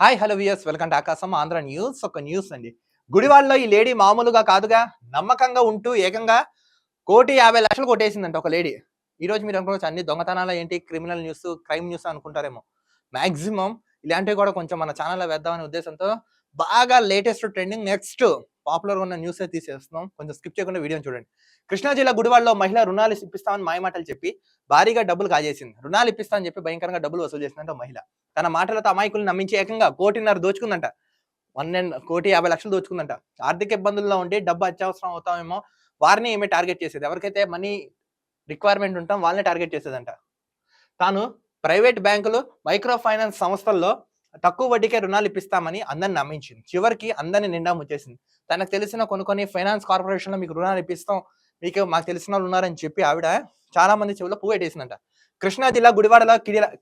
Hi hello viewers welcome to Akasam Andhra news ఒక news అండి. గుడివాడలో ఈ లేడీ మామూలుగా కాదుగా నమ్మకంగా ఉంటూ ఏకంగా కోటి యాభై లక్షలు కొట్టేసిందంట ఒక లేడీ ఈ రోజు మీరు అనుకోవచ్చు అన్ని దొంగతనాలు ఏంటి క్రిమినల్ న్యూస్ క్రైమ్ న్యూస్ అనుకుంటారేమో. మాక్సిమం ఇలాంటివి కూడా కొంచెం మన ఛానల్లో వేద్దామనే ఉద్దేశంతో బాగా లేటెస్ట్ ట్రెండింగ్ నెక్స్ట్ పాపులర్ ఉన్న న్యూస్ తీసేస్తున్నాం. కొంచెం స్కిప్ చేయకుండా వీడియో చూడండి. కృష్ణా జిల్లా గుడివాడలో మహిళ రుణాలు ఇప్పిస్తామని మాయమాటలు చెప్పి భారీగా డబ్బులు కాజేసింది. రుణాలు ఇప్పిస్తామని చెప్పి భయంకరంగా డబ్బులు వసూలు చేసిందంట మహిళ. తన మాటలతో అమాయకులు నమ్మించి ఏకంగా కోటిన్నర దోచుకుందంట. వన్ అండ్ కోటి యాభై లక్షలు దోచుకుందంట. ఆర్థిక ఇబ్బందుల్లో ఉండి డబ్బు అత్యవసరం అవుతామేమో వారిని ఏమే టార్గెట్ చేసేది? ఎవరికైతే మనీ రిక్వైర్మెంట్ ఉంటాం వాళ్ళని టార్గెట్ చేసేదంట. తాను ప్రైవేట్ బ్యాంకులు మైక్రో ఫైనాన్స్ సంస్థల్లో తక్కువ వడ్డీకే రుణాలు ఇప్పిస్తామని అందరిని నమ్మించింది. చివరికి అందరిని నిండా ముచ్చేసింది తనకు తెలిసిన కొన్ని కొన్ని ఫైనాన్స్ కార్పొరేషన్లో మీకు రుణాలు ఇప్పిస్తాం మీకు మాకు తెలిసిన వాళ్ళు ఉన్నారని చెప్పి ఆవిడ చాలా మంది చెవిలో పువ్వు కృష్ణా జిల్లా గుడివాడలో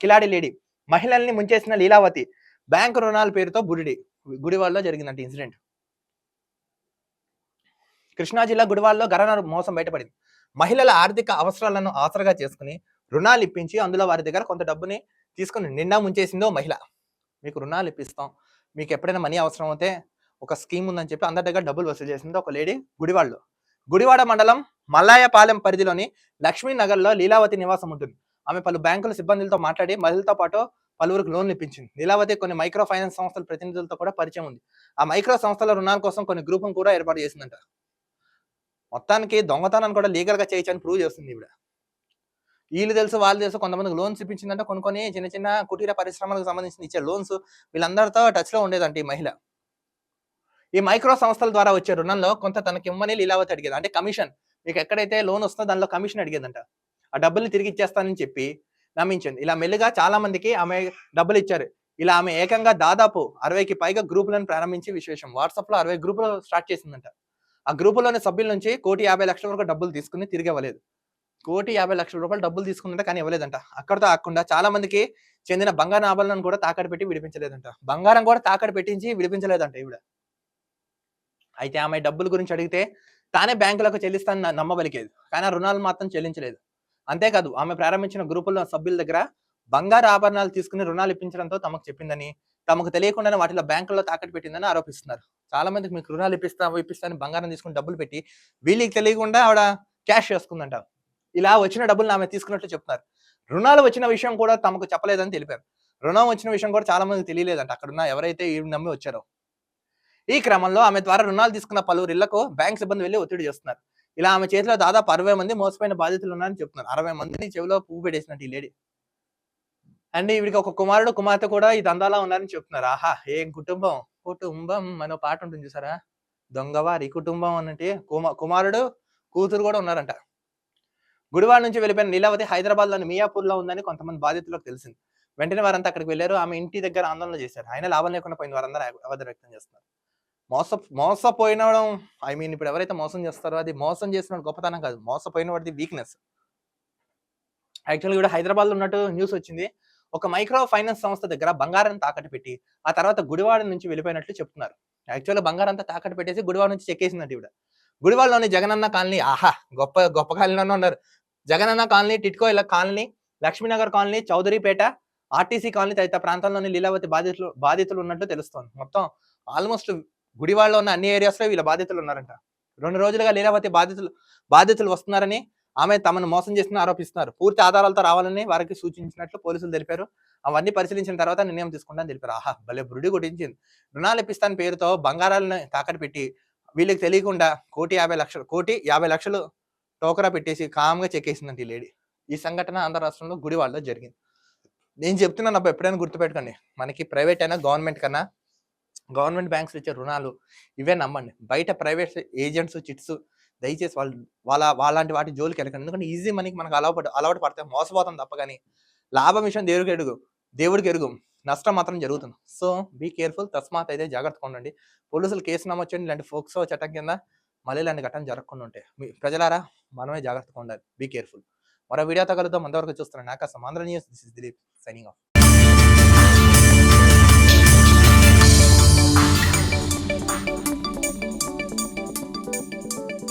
కిలాడి లేడీ మహిళల్ని ముంచేసిన లీలావతి బ్యాంకు రుణాల పేరుతో బురిడి గుడివాడలో జరిగిందంట ఇన్సిడెంట్. కృష్ణా జిల్లా గుడివాడలో గరణ మోసం బయటపడింది. మహిళల ఆర్థిక అవసరాలను ఆసరగా చేసుకుని రుణాలు ఇప్పించి అందులో వారి దగ్గర కొంత డబ్బుని తీసుకుని నిండా ముంచేసిందో మహిళ. మీకు రుణాలు ఇప్పిస్తాం. మీకు ఎప్పుడైనా మనీ అవసరం అయితే ఒక స్కీమ్ ఉందని చెప్పి అందరి దగ్గర డబ్బులు వసూలు చేసింది ఒక లేడీ గుడివాడలో. గుడివాడ మండలం మల్లాయపాలెం పరిధిలోని లక్ష్మీనగర్లో లీలావతి నివాసం ఉంటుంది. ఆమె పలు బ్యాంకుల సిబ్బందులతో మాట్లాడి మహిళలతో పాటు పలువురికి లోన్లు ఇప్పించింది. లీలావతి కొన్ని మైక్రో ఫైనాన్స్ సంస్థల ప్రతినిధులతో కూడా పరిచయం ఉంది. ఆ మైక్రో సంస్థల రుణాల కోసం కొన్ని గ్రూపును కూడా ఏర్పాటు చేసిందంట. మొత్తానికి దొంగతనాన్ని కూడా లీగల్గా చేయొచ్చని ప్రూవ్ చేస్తుంది ఈవిడ. వీళ్ళు తెలుసు వాళ్ళు తెలుసు. కొంతమందికి లోన్స్ ఇప్పించిందంటే కొన్ని కొన్ని చిన్న చిన్న కుటీర పరిశ్రమలకు సంబంధించిన ఇచ్చే లోన్స్ వీళ్ళందరితో టచ్లో ఉండేదంట ఈ మహిళ. ఈ మైక్రో సంస్థల ద్వారా వచ్చే రుణంలో కొంత తనకి ఇవ్వని లీలావతి అడిగేది. అంటే కమిషన్ మీకు ఎక్కడైతే లోన్ వస్తుందో దానిలో కమిషన్ అడిగేదంట. ఆ డబ్బుల్ని తిరిగి ఇచ్చేస్తానని చెప్పి నమ్మించింది. ఇలా మెల్లిగా చాలా మందికి ఆమె డబ్బులు ఇచ్చారు. ఇలా ఆమె ఏకంగా దాదాపు అరవైకి పైగా గ్రూపులను ప్రారంభించి విశేషం. వాట్సాప్లో అరవై గ్రూపులు స్టార్ట్ చేసిందంట. ఆ గ్రూపులోని సభ్యుల నుంచి కోటి యాభై లక్షల వరకు డబ్బులు తీసుకుని తిరిగి ఇవ్వలేదు. కోటి యాభై లక్షల రూపాయలు డబ్బులు తీసుకుందంట కానీ ఇవ్వలేదంట. అక్కడతో ఆకుండా చాలా మందికి చెందిన బంగారు ఆభరణాలను కూడా తాకట్టు పెట్టి విడిపించలేదంట. బంగారం కూడా తాకట్టు పెట్టించి విడిపించలేదంట ఈవిడ. అయితే ఆమె డబ్బుల గురించి అడిగితే తానే బ్యాంకులకు చెల్లిస్తానని నమ్మబలికేది. కానీ ఆ రుణాలు మాత్రం చెల్లించలేదు. అంతేకాదు ఆమె ప్రారంభించిన గ్రూపుల్లో సభ్యుల దగ్గర బంగారు ఆభరణాలు తీసుకుని రుణాలు ఇప్పించడంతో తమకు చెప్పిందని తమకు తెలియకుండానే వాటిలో బ్యాంకుల్లో తాకట్టు పెట్టిందని ఆరోపిస్తున్నారు. చాలా మందికి మీకు రుణాలు ఇప్పిస్తా ఇప్పిస్తాను బంగారం తీసుకుని డబ్బులు పెట్టి వీళ్ళకి తెలియకుండా ఆవిడ క్యాష్ చేసుకుందంట ఇలా వచ్చిన డబ్బులు ఆమె తీసుకున్నట్లు చెప్తున్నారు. రుణాలు వచ్చిన విషయం కూడా తమకు చెప్పలేదని తెలిపారు. రుణం వచ్చిన విషయం కూడా చాలా మందికి తెలియలేదంట. అక్కడున్న ఎవరైతే ఈ నమ్మి వచ్చారో. ఈ క్రమంలో ఆమె ద్వారా రుణాలు తీసుకున్న పలువురు ఇళ్ళకు బ్యాంక్ సిబ్బంది వెళ్ళి ఒత్తిడి చేస్తున్నారు. ఇలా ఆమె చేతిలో దాదాపు అరవై మంది మోసపోయిన బాధితులు ఉన్నారని చెప్తున్నారు. అరవై మందిని చెవిలో పువ్వు పెట్టేసినట్టు ఈ లేడీ. అండ్ వీడికి ఒక కుమారుడు కుమార్తె కూడా ఈ దందాలా ఉన్నారని చెప్తున్నారు. ఆహా ఏం కుటుంబం? కుటుంబం అనే పాట ఉంటుంది చూసారా? దొంగవారి కుటుంబం అన్నట్టు కుమ కుమారుడు కూతురు కూడా ఉన్నారంట. గుడివాడ నుంచి వెళ్ళిపోయిన నీలావతి హైదరాబాద్లోని మియాపూర్లో ఉందని కొంతమంది బాధితులకు తెలిసింది. వెంటనే వారంతా అక్కడికి వెళ్ళారు. ఆమె ఇంటి దగ్గర ఆందోళన చేశారు. ఆయన లాభం లేకుండా పోయింది. వారందరూ అవధ వ్యక్తం చేస్తున్నారు. మోస మోసపోయిన ఐ మీన్ ఇప్పుడు ఎవరైతే మోసం చేస్తారో అది మోసం చేసిన గొప్పతనం కాదు. మోసపోయిన వాడిది వీక్నెస్ యాక్చువల్గా కూడా హైదరాబాద్లో ఉన్నట్టు న్యూస్ వచ్చింది. ఒక మైక్రో ఫైనాన్స్ సంస్థ దగ్గర బంగారం తాకట్టు పెట్టి ఆ తర్వాత గుడివాడ నుంచి వెళ్ళిపోయినట్లు చెప్తున్నారు. యాక్చువల్గా బంగారం అంతా తాకట్టు పెట్టేసి గుడివాడ నుంచి చెక్కేసిందంట ఇవిడ గుడివాడలోని జగనన్న కాలనీ ఆహా గొప్ప గొప్ప కాలనీలోనే ఉన్నారు. జగనన్న కాలనీ టిట్కో ఇలా colony Lakshminagar colony Chowdaripeta RTC colony తదితర ప్రాంతాల్లోని లీలావతి బాధితులు బాధితులు ఉన్నట్లు తెలుస్తోంది. మొత్తం ఆల్మోస్ట్ గుడివాడలో ఉన్న అన్ని ఏరియాస్లో వీళ్ళ బాధితులు ఉన్నారంట. రెండు రోజులుగా లీలావతి బాధితులు బాధితులు వస్తున్నారని ఆమె తమను మోసం చేసిన ఆరోపిస్తున్నారు. పూర్తి ఆధారాలతో రావాలని వారికి సూచించినట్లు పోలీసులు తెలిపారు. అవన్నీ పరిశీలించిన తర్వాత నిర్ణయం తీసుకుంటామని తెలిపారు. ఆహా భలే బృడి కొట్టించింది. రుణాలు ఇప్పిస్తాని పేరుతో బంగారాలను తాకట్టు పెట్టి వీళ్ళకి తెలియకుండా కోటి యాభై లక్షలు కోటి యాభై లక్షలు టోకరా పెట్టేసి కామ్గా చెక్కేసిందంట ఈ లేడీ. ఈ సంఘటన ఆంధ్ర రాష్ట్రంలో గుడివాడలో జరిగింది. నేను చెప్తున్నాను అబ్బా ఎప్పుడైనా గుర్తుపెట్టుకోండి. మనకి ప్రైవేట్ అయినా గవర్నమెంట్ కన్నా గవర్నమెంట్ బ్యాంక్స్ ఇచ్చే రుణాలు ఇవే నమ్మండి. బయట ప్రైవేట్ ఏజెంట్స్ చిట్స్ దయచేసి వాళ్ళు వాళ్ళ వాళ్ళంటి వాటి జోలికి వెళ్ళకండి. ఎందుకంటే ఈజీ మనకి మనకు అలవాటు అలవాటు పడితే మోసపోతాం తప్ప కానీ లాభం విషయం దేవుడికి ఎరుగు దేవుడికి ఎరుగు. నష్టం మాత్రం జరుగుతుంది. సో బీ కేర్ఫుల్ తస్మాత్ అయితే జాగ్రత్తగా ఉండండి. పోలీసులు కేసు నమొచ్చండి ఇలాంటి ఫోక్సో చట్టం కింద మళ్ళీ ఇలాంటి ఘటన జరగకుండా ఉంటాయి మీ ప్రజలారా మనమే జాగ్రత్తగా ఉండాలి. బీ కేర్ఫుల్ మరో వీడియో తగలుద్దాం అంతవరకు చూస్తున్నాను Akasam Andhra news. This is Dileep signing off